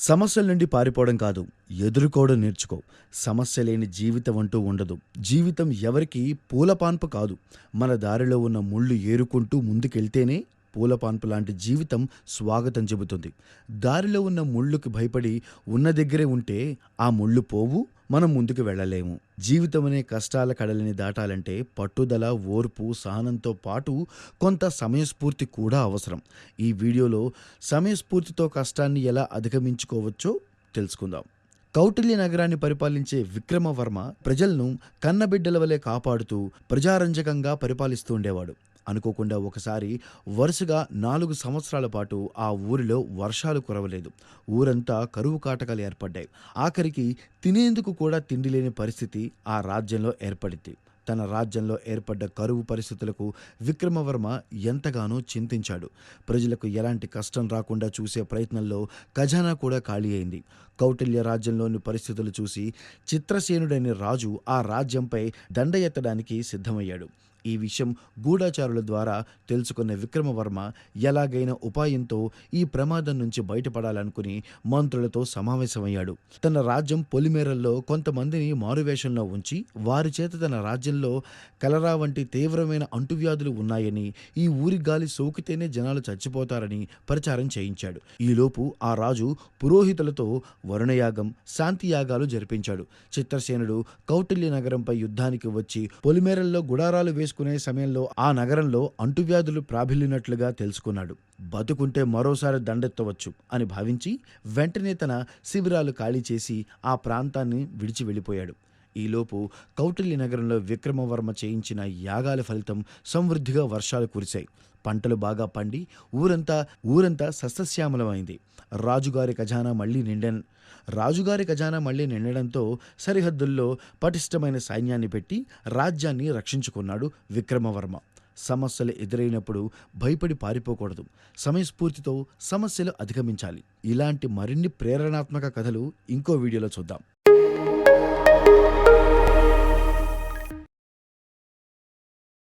సమస్యల నుండి పారిపోవడం కాదు ఎదుర్కోవడం నేర్చుకో. సమస్య లేని జీవితం అంటూ ఉండదు. జీవితం ఎవరికి పూలపాన్పు కాదు. మన దారిలో ఉన్న ముళ్ళు ఏరుకుంటూ ముందుకెళ్తేనే పూలపాన్పు లాంటి జీవితం స్వాగతం చెబుతుంది. దారిలో ఉన్న ముళ్ళుకి భయపడి ఉన్న దగ్గరే ఉంటే ఆ ముళ్ళు పోవు మనం ముందుకు వెళ్ళలేము. జీవితం అనే కష్టాల కడలిని దాటాలంటే పట్టుదల ఓర్పు సహనంతో పాటు కొంత సమయస్ఫూర్తి కూడా అవసరం. ఈ వీడియోలో సమయస్ఫూర్తితో కష్టాన్ని ఎలా అధిగమించుకోవచ్చో తెలుసుకుందాం. కౌటిల్య నగరాన్ని పరిపాలించే విక్రమవర్మ ప్రజలను కన్నబిడ్డల వలె కాపాడుతూ ప్రజారంజకంగా పరిపాలిస్తూ ఉండేవాడు. అనుకోకుండా ఒకసారి వరుసగా నాలుగు సంవత్సరాల పాటు ఆ ఊరిలో వర్షాలు కురవలేదు. ఊరంతా కరువు కాటకాలు ఏర్పడ్డాయి. ఆఖరికి తినేందుకు కూడా తిండి లేని పరిస్థితి ఆ రాజ్యంలో ఏర్పడింది. తన రాజ్యంలో ఏర్పడ్డ కరువు పరిస్థితులకు విక్రమవర్మ ఎంతగానో చింతించాడు. ప్రజలకు ఎలాంటి కష్టం రాకుండా చూసే ప్రయత్నంలో ఖజానా కూడా ఖాళీ అయింది. కౌటిల్య రాజ్యంలోని పరిస్థితులు చూసి చిత్రసేనుడైన రాజు ఆ రాజ్యంపై దండ ఎత్తడానికి సిద్ధమయ్యాడు. ఈ విషయం గూఢాచారుల ద్వారా తెలుసుకున్న విక్రమవర్మ ఎలాగైనా ఉపాయంతో ఈ ప్రమాదం నుంచి బయటపడాలనుకుని మంత్రులతో సమావేశమయ్యాడు. తన రాజ్యం పొలిమేరల్లో కొంతమందిని మారువేషంలో ఉంచి వారి చేత తన రాజ్యంలో కలరా వంటి తీవ్రమైన అంటువ్యాధులు ఉన్నాయని ఈ ఊరి గాలి సోకితేనే జనాలు చచ్చిపోతారని ప్రచారం చేయించాడు. ఈలోపు ఆ రాజు పురోహితులతో వరుణయాగం శాంతియాగాలు జరిపించాడు. చిత్రసేనుడు కౌటిల్య నగరంపై యుద్ధానికి వచ్చి పొలిమేరల్లో గుడారాలు చేసుకునే సమయంలో ఆ నగరంలో అంటువ్యాధులు ప్రాబిల్లినట్లుగా తెలుసుకున్నాడు. బతుకుంటే మరోసారి దండెత్తవచ్చు అని భావించి వెంటనే తన శిబిరాలు ఖాళీ చేసి ఆ ప్రాంతాన్ని విడిచి వెళ్ళిపోయాడు. ఈలోపు కౌటిల్య నగరంలో విక్రమవర్మ చేయించిన యాగాల ఫలితం సమృద్ధిగా వర్షాలు కురిశాయి. పంటలు బాగా పండి ఊరంతా ఊరంతా సస్యశ్యామలమైంది. రాజుగారి ఖజానా మళ్ళీ నిండెన్. రాజుగారి ఖజానా మళ్ళీ నిండడంతో సరిహద్దుల్లో పటిష్టమైన సైన్యాన్ని పెట్టి రాజ్యాన్ని రక్షించుకున్నాడు విక్రమవర్మ. సమస్యలు ఎదురైనప్పుడు భయపడి పారిపోకూడదు. సమయస్ఫూర్తితో సమస్యలు అధిగమించాలి. ఇలాంటి మరిన్ని ప్రేరణాత్మక కథలు ఇంకో వీడియోలో చూద్దాం.